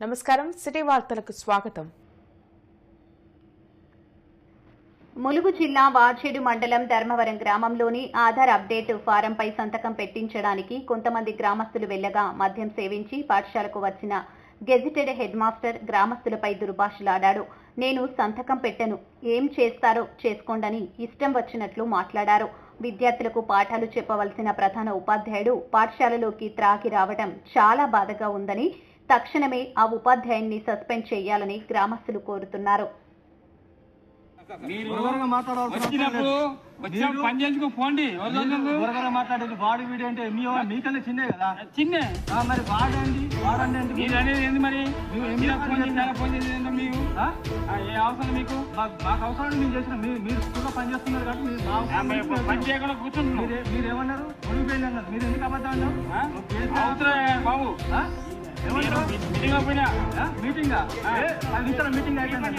నమస్కారం. సిటీ వార్తలకు స్వాగతం. ములుగు జిల్లా వాచేడు మండలం ధర్మవరం గ్రామంలోని ఆధార్ అప్డేట్ ఫారంపై సంతకం పెట్టించడానికి కొంతమంది గ్రామస్తులు వెళ్ళగా మద్యం సేవించి పాఠశాలకు వచ్చిన గెజిటెడ్ హెడ్ మాస్టర్ గ్రామస్తులపై దుర్భాషలాడాడు. నేను సంతకం పెట్టను. ఏం చేస్తారో చేసుకోండని ఇష్టం వచ్చినట్లు మాట్లాడారు. విద్యార్థులకు పాఠాలు చెప్పవలసిన ప్రధాన ఉపాధ్యాయుడు పాఠశాలలోకి త్రాగి రావడం చాలా బాధగా ఉందని తక్షణమే ఆ ఉపాధ్యాయున్ని సస్పెండ్ చేయాలని గ్రామస్తులు కోరుతున్నారు. మాట్లాడేది వాడి వీడి అంటే మీ మీకన్నా చిన్నే కదా? చిన్న. ఆ, మరి వాడండి వాడండి అనేది ఏంది మరి? మీకు? ఆ? ఆ, ఏ అవసరం మీకు? మాకు మాకు అవసరం మేము చేసిన మీరు స్కూల్లో పని కాబట్టి మీరు అవసరం మరి మీకు పని చేయకుండా కూర్చుంటున్నాం. మీరే- మీరేమన్నారు మునిగిపోయింది అన్నారు. మీరు ఎందుకు అబద్ధం అన్నారు? బాబు. ఏమన్నారు? మీటింగ్ మీటింగ్ అయిపోయింది.